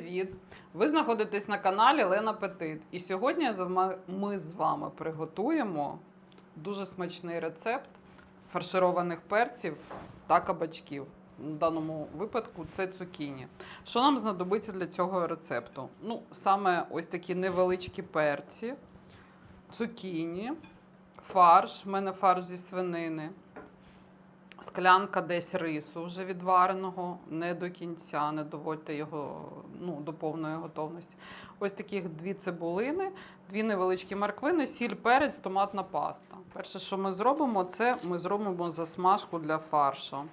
привіт! Ви знаходитесь на каналі Лена Петит. І сьогодні ми з вами приготуємо дуже смачний рецепт фаршированих перців та кабачків. В даному випадку це цукіні. Що нам знадобиться для цього рецепту? Ну, саме ось такі невеличкі перці, цукіні, фарш. в мене фарш зі свинини. Склянка десь рису вже відвареного, не до кінця, не доводьте його ну, до повної готовності. Ось таких дві цибулини, дві невеличкі морквини, сіль, перець, томатна паста. Перше, що ми зробимо, це ми зробимо засмажку для фаршу.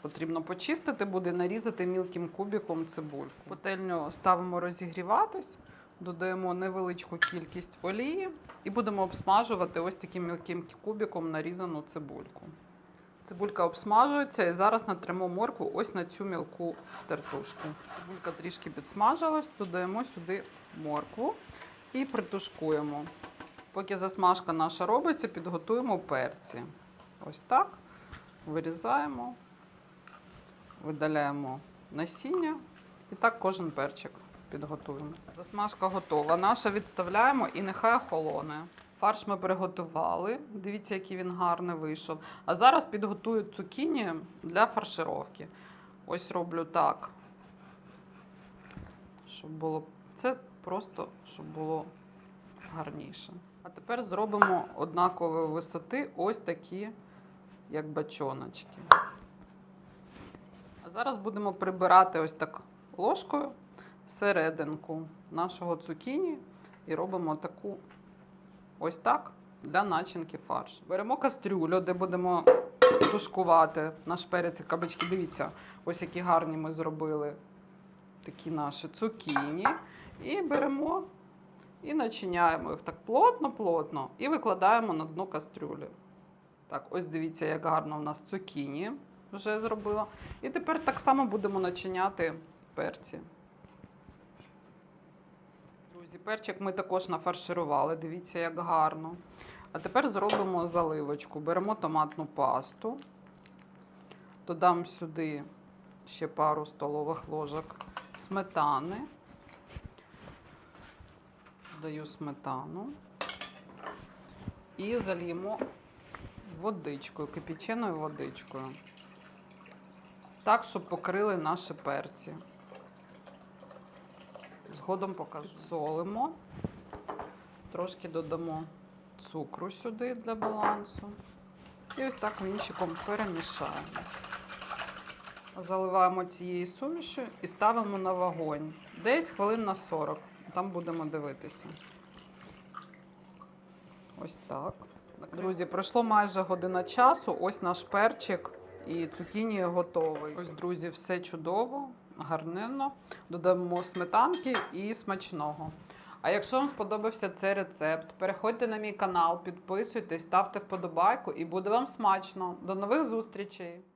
Потрібно почистити, буде нарізати мілким кубиком цибульку. Пательню ставимо розігріватись, додаємо невеличку кількість олії і будемо обсмажувати ось таким мілким кубиком нарізану цибульку. Цибулька обсмажується і зараз натримо моркву ось на цю мілку тертушку. Цибулька трішки підсмажилась, додаємо сюди моркву і притушкуємо. Поки засмажка наша робиться, підготуємо перці. Ось так. Вирізаємо, видаляємо насіння і так кожен перчик підготуємо. Засмажка готова. Наша відставляємо і нехай охолоне. Фарш ми приготували. Дивіться, який він гарний вийшов. А зараз підготую цукіні для фаршировки. Ось роблю так. Щоб було. Це просто щоб було гарніше. А тепер зробимо однакової висоти ось такі, як бачоночки. А зараз будемо прибирати ось так ложкою серединку нашого цукіні і робимо таку ось так для начинки фарш. Беремо кастрюлю, де будемо тушкувати наш перець і кабачки. Дивіться, ось які гарні ми зробили такі наші цукіні. І беремо і начиняємо їх так плотно-плотно і викладаємо на дно кастрюлі. Так, ось дивіться, як гарно у нас цукіні вже зробила. І тепер так само будемо начиняти перці. Друзі, перчик ми також нафарширували. Дивіться, як гарно. А тепер зробимо заливочку. Беремо томатну пасту, додам сюди ще пару столових ложок сметани. Даю сметану і зальємо водичкою, кипяченою водичкою. Так, щоб покрили наші перці. Згодом покажу. Солимо, трошки додамо цукру сюди для балансу. І ось так вінчиком перемішаємо. Заливаємо цією сумішю і ставимо на вогонь. Десь хвилин на 40. Там будемо дивитися. Ось так. Друзі, пройшло майже година часу. Ось наш перчик і цукіні готовий. Ось, друзі, все чудово, гарненно. Додамо сметанки і смачного. А якщо вам сподобався цей рецепт, переходьте на мій канал, підписуйтесь, ставте вподобайку і буде вам смачно. До нових зустрічей!